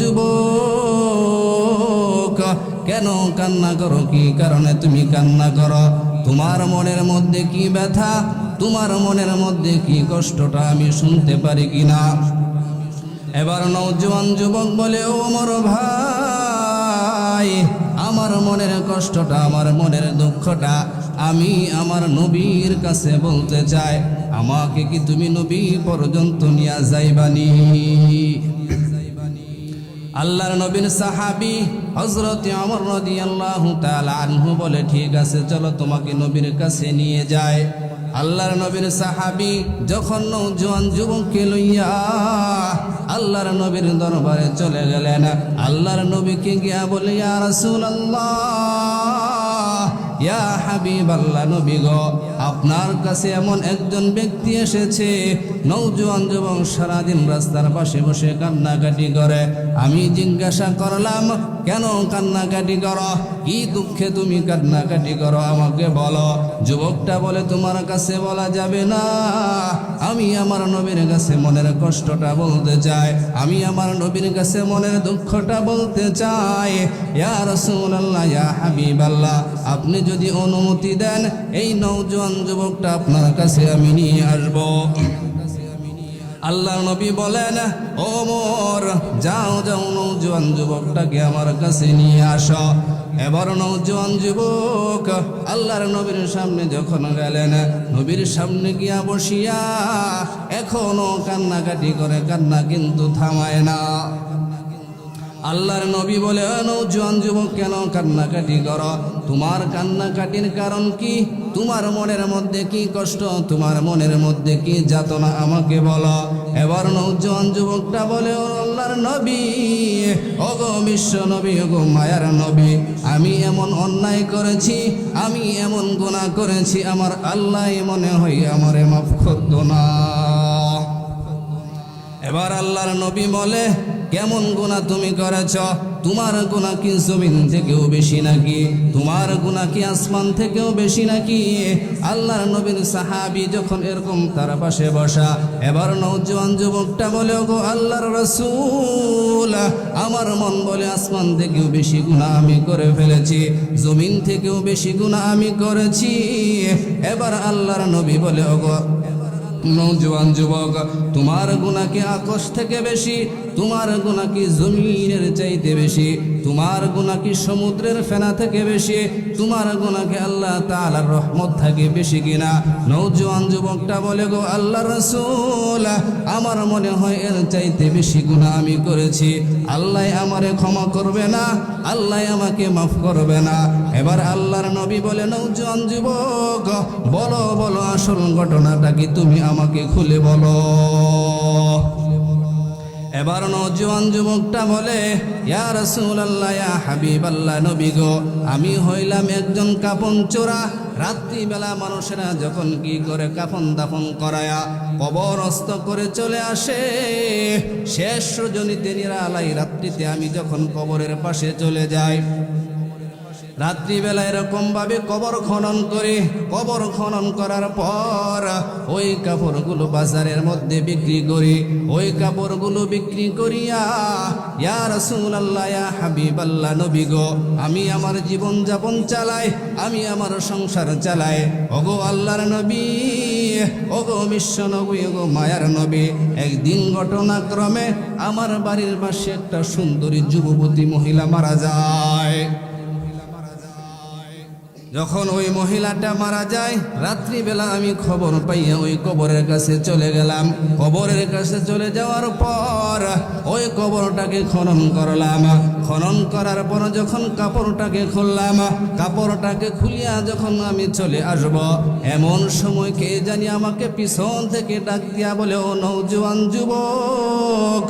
যুবক, কেন কান্না করো? কি কারণে তুমি কান্না করো? তোমার মনের মধ্যে কি ব্যথা? তোমার মনের মধ্যে কি কষ্টটা আমি শুনতে পারি কিনা? এবার নৌজওয়ান যুবক বলে, ও আমার ভাই, আমার মনের কষ্টটা, আমার মনের দুঃখটা আমি আমার নবীর কাছে বলতে চাই। আমাকে কি তুমি নবী পর্যন্ত নিয়ে যাইবানি? আল্লাহর নবীর সাহাবি হজরত অমর নদী আল্লাহ আনহু বলে, ঠিক আছে, চলো তোমাকে নবীর কাছে নিয়ে যায় আল্লাহর নবীর সাহাবি যখন নৌজওয়ান যুবককে লইয়া আল্লাহর নবীর দরবারে চলে গেলেন, আল্লাহর নবীকে গিয়া বলে, ইয়া রাসূলুল্লাহ, ইয়া হাবিব আল্লাহ আপনার কাছে এমন একজন ব্যক্তি এসেছে নৌজওয়ান যুবক সারাদিন রাস্তার পাশে বসে কান্নাকাটি করে। আমি জিজ্ঞাসা করলাম, কেন কান্নাকাটি করো? কি দুঃখে তুমি কান্নাকাটি করো? আমাকে বলো। যুবকটা বলে, তোমার কাছে বলা যাবে না। আমি আমার নবীর কাছে মনের কষ্টটা বলতে চাই। আমি আমার নবীর কাছে মনের দুঃখটা বলতে চাই। আপনি যদি অনুমতি দেন, এই নওজোয়ান যুবকটা আপনার কাছে আমি নিয়ে আসব। আল্লাহ নবী বলেন, ও মোর, যাও যাও নৌজওয়ান যুবকটাকে আমার কাছে নিয়ে আসো। এবার নৌজওয়ান যুবক আল্লাহর নবীর সামনে যখন গেলেন, নবীর সামনে গিয়া বসিয়া এখনও কান্নাকাটি করে, কান্না কিন্তু থামায় না। আল্লাহর নবী বলে, "ও নৌজওয়ান যুবক, কেন কান্নাকাটি কর? তোমার কান্নাকাটির কারণ কি? তোমার মনের মধ্যে কি কষ্ট? তোমার মনের মধ্যে কি যাতনা? আমাকে বলো। এবার নৌজওয়ান যুবকটা বলে, "ও আল্লাহর নবী, ওগো বিশ্ব নবী, ওগো মায়ার নবী, আমি এমন অন্যায় করেছি, আমি এমন গুনাহ করেছি, আমার আল্লাহ মনে হয় আমারে মাফ করতো না। এবার আল্লাহর নবী বলে, কেমন গুণা তুমি করেছ? তোমার গুণা কি জমিন থেকেও বেশি নাকি? তোমার গুণা কি আসমান থেকেও বেশি নাকি? আল্লাহর নবীর সাহাবি যখন এরকম তার পাশে বসা, এবার নৌজওয়ান যুবকটা বলে গো আল্লাহর রসুল, আমার মন বলে আসমান থেকেও বেশি গুণা আমি করে ফেলেছি, জমিন থেকেও বেশি গুণা আমি করেছি। এবার আল্লাহর নবী বলে, ওগো নৌজওয়ান যুবক, তোমার গুণা কি আকাশ থেকে বেশি, তোমার গুণা কি জমিনের চাইতে বেশি, তোমার গুণা কি সমুদ্রের ফেনা থেকে বেশি তোমার গুণা কি আল্লাহ তাআলার রহমত থাকে বেশি কিনা? নৌজওয়ান যুবকটা বলে, গো আল্লাহ রসুল, আমার মনে হয় এর চাইতে বেশি গুণা আমি করেছি। আল্লাহ আমারে ক্ষমা করবে না, আল্লাহ আমাকে মাফ করবে না। এবার আল্লাহর নবী বলে নৌজওয়ান যুবক, বলো বলো আসল ঘটনাটা কি তুমি আমাকে খুলে বলো। এবার নজওয়ান যুবকটা বলে, ইয়া রাসূলুল্লাহ, ইয়া হাবিবাল্লাহ, নবী গো, আমি হইলাম একজন কাপন চোরা। রাত্রিবেলা মানুষেরা যখন কি করে কাপন দাফন করায়া কবরস্থ করে চলে আসে, শেষ রজনীতে নিরালাই রাত্রিতে আমি যখন কবরের পাশে চলে যাই রাত্রিবেলা এরকম ভাবে কবর খনন করে, কবর খনন করার পর ওই কাপড়গুলো বাজারের মধ্যে বিক্রি করি, ওই কাপড়গুলো বিক্রি করিয়া, ইয়া রাসূলুল্লাহ, ইয়া হাবিবাল্লাহ, নবী গো, আমি আমার জীবন যাপন চালাই, আমি আমার সংসার চালাই। ওগো আল্লাহর নবী, ওগো বিশ্ব নবী, ওগো মায়ার নবী, একদিন ঘটনাক্রমে আমার বাড়ির পাশে একটা সুন্দরী যুবতী মহিলা মারা যায়। যখন ওই মহিলাটা মারা যায়, রাত্রিবেলা আমি খবর পাইয়া ওই কবরের কাছে চলে গেলাম। কবরের কাছে চলে যাওয়ার পর ওই কবরটাকে খনন করলাম। খনন করার পর যখন কাপড়টাকে খুললাম, কাপড়টাকে খুলিয়া যখন আমি চলে আসব, এমন সময় কে জানি আমাকে পিছন থেকে ডাক দিয়া বলে, ও নৌজওয়ান যুবক,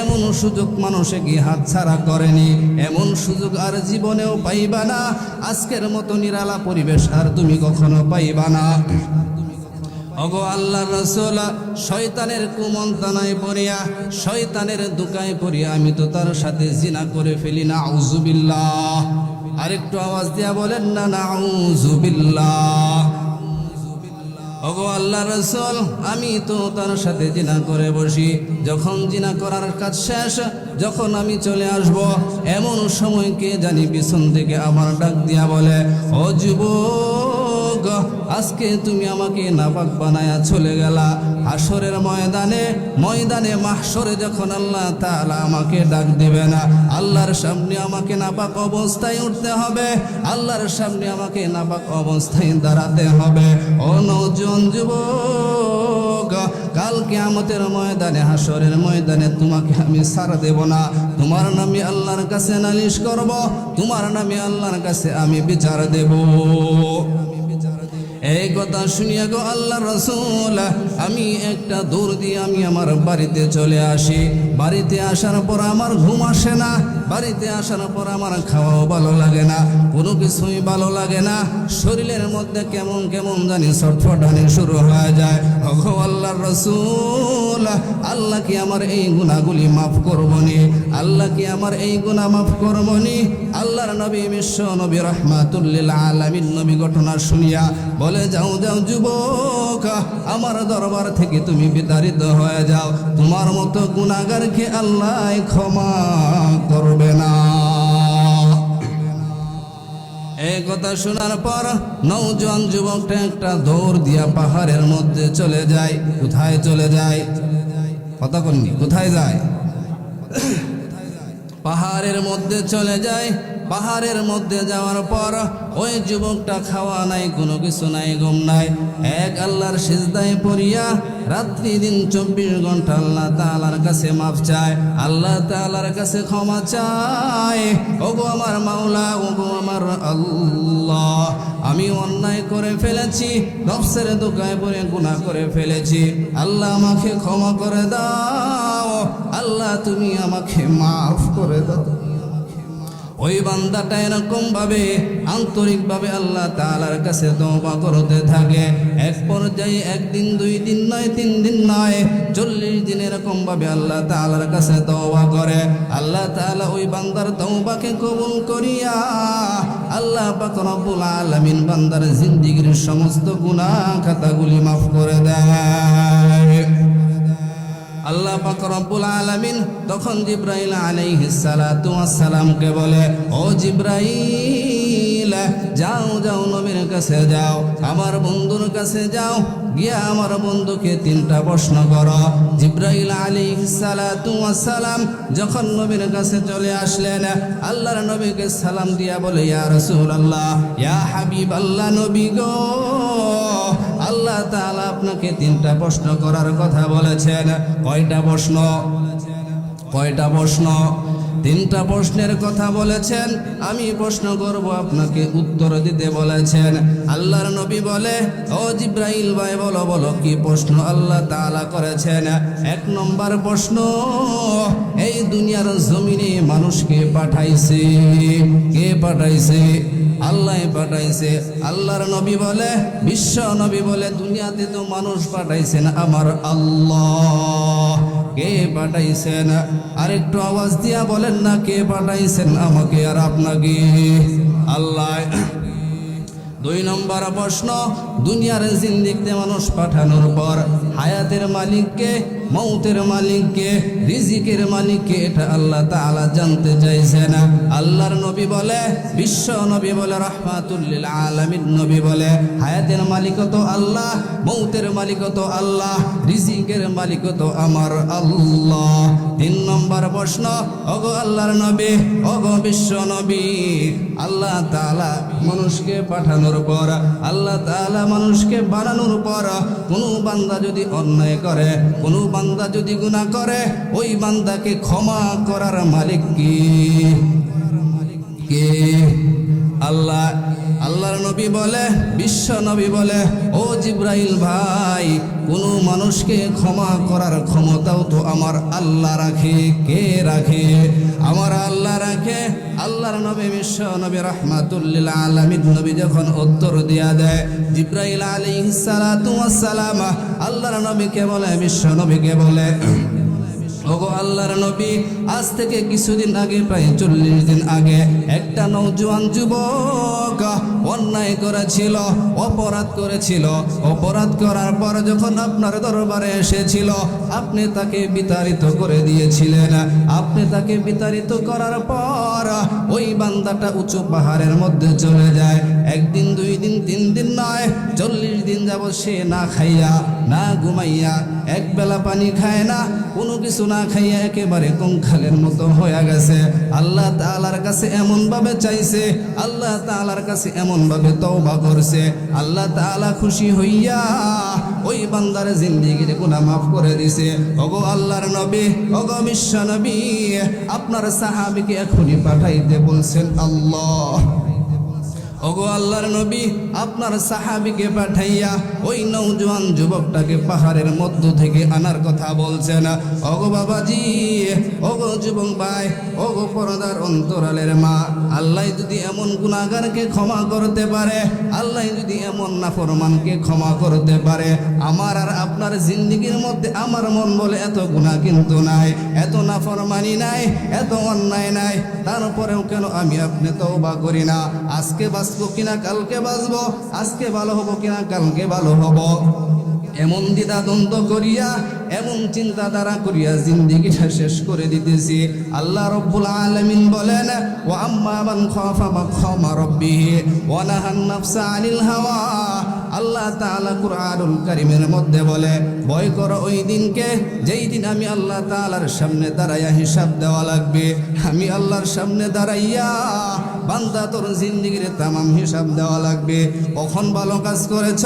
এমন সুযোগ মানুষে কি হাত ছাড়া করেনি? এমন সুযোগ আর জীবনেও পাইবা না। আজকের মতো নিরালা পরিবেশ আর তুমি কখনো পাইবা না। অগো আল্লাহ রসোলা, শয়তানের কুমন্তানায় পড়িয়া, শয়তানের দুকায় পড়িয়া আমি তো তার সাথে জিনা করে ফেলি না আউজুবিল্লাহ আরেকটু আওয়াজ দিয়া বলেন না না আউজুবিল্লাহ ওগো আল্লাহ রসল, আমি তো তার সাথে জিনা করে বসি। যখন জিনা করার কাজ শেষ, যখন আমি চলে আসব, এমন সময়কে জানি পিছন থেকে আমার ডাক দিয়া বলে, ও আজকে তুমি আমাকে নাপাক বানায়া চলে গেলা। হাসরের ময়দানে ময়দানে মাহসরে যখন আল্লাহ তাআলা আমাকে ডাক দিবে না, আল্লাহর সামনে আমাকে নাপাক অবস্থায় উঠতে হবে, আল্লাহর সামনে আমাকে নাপাক অবস্থায় দাঁড়াতে হবে। অনজন নৌজন যুবক কালকে আমাদের ময়দানে হাসরের ময়দানে তোমাকে আমি সার দেব না। তোমার নামে আল্লাহর কাছে নালিশ করব, তোমার নামে আল্লাহর কাছে আমি বিচার দেব। এই কথা শুনিয়া গো আল্লাহ রসুল, আমি একটা দৌড় দিয়ে আমি আমার বাড়িতে চলে আসি। বাড়িতে আসার পর আমার ঘুম আসে না, বাড়িতে আসার পর আমার খাওয়াও ভালো লাগে না, কোনো কিছুই ভালো লাগে না। শরীরের মধ্যে কেমন কেমন জানি ছটফটানি শুরু হয়ে যায়। ওগো আল্লাহ রসুল, আল্লাহ কি আমার এই গুণাগুলি মাফ করবনি? আল্লাহ কি আমার এই গুণা মাফ করবনি? আল্লাহর নবী বিশ্ব নবী রহমাতুল্লিল আলামিন নবী ঘটনা শুনিয়া বলে, যাও যাও যুবক, আমার দরবার থেকে তুমি বিতাড়িত হয়ে যাও। তোমার মতো গুণাগারকে আল্লাহ ক্ষমা করবে না। এই কথা শোনার পর নৌজন যুবকটা একটা দৌড় দিয়া পাহাড়ের মধ্যে চলে যায়। কোথায় চলে যায়? কথা কননি কোথায় যায়? পাহাড়ের মধ্যে চলে যায়। পাহাড়ের মধ্যে যাওয়ার পর ওই যুবকটা খাওয়া নাই, কোনো কিছু নাই, ঘুম নাই। এক আল্লাহর সিজদায় পড়িয়া রাত্রি দিন চব্বিশ ঘণ্টা আল্লাহ তালার কাছে মাফ চায়, আল্লাহ তালার কাছে ক্ষমা চায়। ওগো আমার মাওলা, ওগো আমার আল্লাহ, আমি অন্যায় করে ফেলেছি, নফসের দোকায় পরে গুনাহ করে ফেলেছি। আল্লাহ আমাকে ক্ষমা করে দাও, আল্লাহ তুমি আমাকে মাফ করে দাও। ওই বান্দাটা এরকম ভাবে আন্তরিক ভাবে আল্লাহ তালার কাছে তওবা করতে থাকে। এক পর্যায়ে একদিন, দুই দিন নয়, তিন দিন নয়, চল্লিশ দিন এরকম ভাবে আল্লাহ তালার কাছে তওবা করে। আল্লাহ তাআলা ওই বান্দার তওবাকে কবুল করিয়া আল্লাহ পাক রব্বুল আলামিন বান্দার জিন্দিগির সমস্ত গুনাহ খাতাগুলি মাফ করে দেয় আল্লাহ পাক রব্বুল আলামিন তখন জিব্রাইল আলাইহিস সালাতু সালামকে বলে, ও জিব্রাইল, যাও যাও নবীর কাছে যাও, আমার বন্ধুর কাছে যাও, গিয়া আমার বন্ধুকে তিনটা প্রশ্ন করো। জিব্রাইল ওয়াস সালাম যখন নবীর কাছে চলে আসলেন, আল্লাহর নবীকে সালাম দিয়া বলে, ইয়া রাসূলুল্লাহ, ইয়া হাবিব আল্লাহ নবী গো আল্লাহ তাআলা আপনাকে তিনটা প্রশ্ন করার কথা বলেছেন। কয়টা প্রশ্ন? কয়টা প্রশ্ন? তিনটা প্রশ্নের কথা বলেছেন। আমি প্রশ্ন করব আপনাকে উত্তর দিতে বলেছেন। আল্লাহর নবী বলে, ও জিব্রাইল ভাই, বলো বলো, কি প্রশ্ন আল্লাহ তাআলা করেছেন? এক নম্বর প্রশ্ন, এই দুনিয়ার জমিনে মানুষকে পাঠাইছে, কে পাঠাইছে? আল্লাহ পাঠাইছে। আল্লাহর নবী বলে, বিশ্ব নবী বলে, দুনিয়াতে তো মানুষ পাঠাইছেন আমার আল্লাহ, কে পাঠাইছেন? আর একটু আওয়াজ দিয়া বলেন না, কে পাঠাইছেন আমাকে আর আপনাকে? আল্লাহ, দুই নম্বর প্রশ্ন, দুনিয়ার জিন্দিগিতে মানুষ পাঠানোর পর হায়াতের মালিককে মৌতের মালিককে, রিজিকের মালিককে এটা আল্লাহ তাআলা জানতে চাইছে না। আল্লাহর নবী বলে, বিশ্ব নবী বলে রহমাতুল্লিল আলামিন নবী বলে, হায়াতের মালিক তো আল্লাহ মৌতের মালিক তো আল্লাহ, রিজিকের মালিক তো আমার আল্লাহ। তিন নম্বর প্রশ্ন, ওগো আল্লাহর নবী, ওগো বিশ্ব নবী, আল্লাহ তাআলা মানুষকে পাঠানোর পর, আল্লাহ তাআলা মানুষকে বানানোর পর, কোনো বান্দা যদি অন্যায় করে, কোনো বান্দা যদি গুণা করে ওই বান্দাকে ক্ষমা করার মালিক কি? কে? আল্লাহ আল্লাহর নবী বলে, বিশ্ব নবী বলে, ও জিব্রাইল ভাই, কোনো মানুষকে ক্ষমা করার ক্ষমতাও তো আমার আল্লাহ রাখে। কে রাখে? আমার আল্লাহ রাখে। আল্লাহর নবী বিশ্ব নবী রহমাতুল্লিল আলামিন নবী যখন উত্তর দিয়া দেয়, জিব্রাইল ওয়াস সালাম আল্লাহর নবীকে বলে, বিশ্ব নবীকে বলে আল্লাহর নবী, আজ থেকে কিছুদিন আগে, প্রায় চল্লিশ দিন আগে একটা নৌজওয়ান যুবক অন্যায় করেছিল, অপরাধ করেছিল। অপরাধ করার পর যখন আপনার দরবারে এসেছিল, আপনি তাকে বিতাড়িত করে দিয়েছিলেন। আপনি তাকে বিতাড়িত করার পর ওই বান্দাটা উঁচু পাহাড়ের মধ্যে চলে যায়। একদিন, দুই দিন, তিন দিন নয়, চল্লিশ দিন যাব সে না খাইয়া, না ঘুমাইয়া, এক বেলা পানি খায় না, কোনো কিছু না খাইয়া একেবারে কঙ্খালের মতো হয়ে গেছে। আল্লাহ তাআলার কাছে এমন ভাবে চাইছে, আল্লাহ তাআলার কাছে এমন ভাবে তওবা করছে। আল্লাহ তাআলা খুশি হইয়া ওই বান্দার জিন্দিগির গুনাহ মাফ করে দিছে। ওগো আল্লাহর নবী, ওগো বিশ্ব নবী, আপনার সাহাবিকে এখনই পাঠাইতে বলছেন আল্লাহ। ওগো আল্লাহর নবী, আপনার সাহাবিকে পাঠাইয়া ওই নৌজওয়ান যুবকটাকে পাহাড়ের মধ্য থেকে আনার কথা বলছেন। ওগো বাবাজি, ওগো যুবক ভাই, ওগো পরদার অন্তরালের মা, আল্লাহ যদি এমন গুণাগারকে ক্ষমা করতে পারে, আল্লাহ যদি এমন নাফরমানকে ক্ষমা করতে পারে, আমার আর আপনার জিন্দিগির মধ্যে আমার মন বলে এত গুণা কিন্তু নাই। নাফরমানি নাই, এত অন্যায় নাই। তারপরেও কেন আমি আপনি তওবা করি না? আজকে বাঁচবো কিনা, কালকে বাঁচবো? আজকে ভালো হব কিনা, কালকে ভালো হব? এমন দ্বিধা দ্বন্দ্ব করিয়া, এমন চিন্তাধারা করিয়া জিন্দিগিটা শেষ করে দিতেছি। আল্লাহ রব্বুল আলামিন বলেন ও আম্মা মান খাফা মাকহামা রাব্বিহি, ওয়া আনিল হাওয়া। আল্লাহ কুরআনুল কারীমের মধ্যে বলে, ভয় করো ওই দিনকে, যেই দিন আমি আল্লাহ তাআলার সামনে দাঁড়াইয়া হিসাব দেওয়া লাগবে। আমি আল্লাহর সামনে দাঁড়াইয়া বান্দা তোর জিন্দিগির তামাম হিসাব দেওয়া লাগবে। কখন ভালো কাজ করেছ,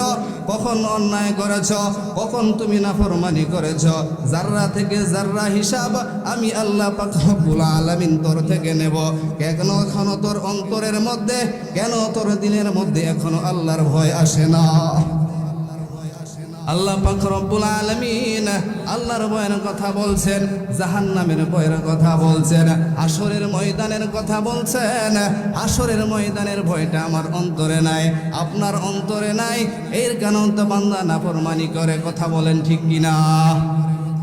কখন অন্যায় করেছ, কখন তুমি নাফরমানি করেছ। জাররা থেকে জাররা হিসাব, আমি আল্লাহ পাকুল আলমিন আলামিন তোর থেকে নেব। কেন এখনও তোর অন্তরের মধ্যে, কেন তোর দিনের মধ্যে এখনও আল্লাহর ভয় আসে না? আল্লাহ পাক আলামিন আল্লাহর ভয়ের কথা বলছেন, জাহান্নামের ভয়ের কথা বলছেন আসরের ময়দানের কথা বলছেন। আসরের ময়দানের ভয়টা আমার অন্তরে নাই, আপনার অন্তরে নাই। এর কারণ তো বান্দা নাফরমানি করে, কথা বলেন ঠিক কিনা?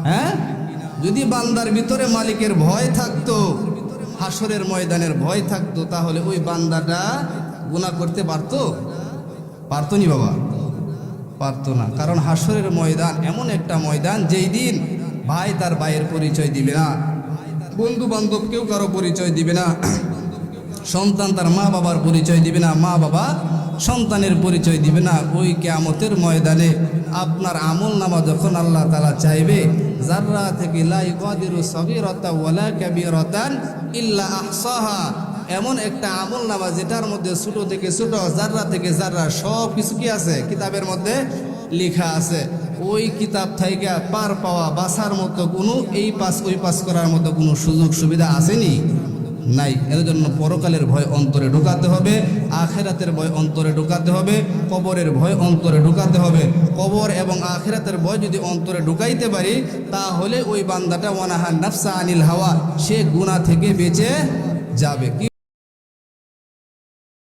হ্যাঁ? যদি বান্দার ভিতরে মালিকের ভয় থাকতো হাসরের ময়দানের ভয় থাকতো, তাহলে ওই বান্দাটা গুণা করতে পারতো? পারতো নি বাবা? পারতো না। কারণ হাসরের ময়দান এমন একটা ময়দান যেই দিন ভাই তার ভাইয়ের পরিচয় দিবে না। বন্ধু বান্ধব কেউ কারও পরিচয় দিবে না। সন্তান তার মা বাবার পরিচয় দিবে না। মা বাবা সন্তানের পরিচয় দিবে না। ওই কেয়ামতের ময়দানে আপনার আমল নামা যখন আল্লাহ তালা চাইবে জাররা থেকে লাই কদিরু সগিরতা ওয়ালা কাবিরতান ইল্লা আহসাহা এমন একটা আমল নামা যেটার মধ্যে ছোট থেকে ছোট জাররা থেকে জাররা সব কিছু কি আছে? কিতাবের মধ্যে লেখা আছে। ওই কিতাব থেকে পার পাওয়া বাসার মতো কোনো, এই পাস, ওই পাস করার মতো কোনো সুযোগ সুবিধা আসেনি? নাই। এর জন্য পরকালের ভয় অন্তরে ঢোকাতে হবে, আখেরাতের ভয় অন্তরে ঢোকাতে হবে, কবরের ভয় অন্তরে ঢোকাতে হবে। কবর এবং আখেরাতের ভয় যদি অন্তরে ঢুকাইতে পারি, তাহলে ওই বান্দাটা ওয়ানাহা নাফসা আনিল হাওয়া, সে গুণা থেকে বেঁচে যাবে। কি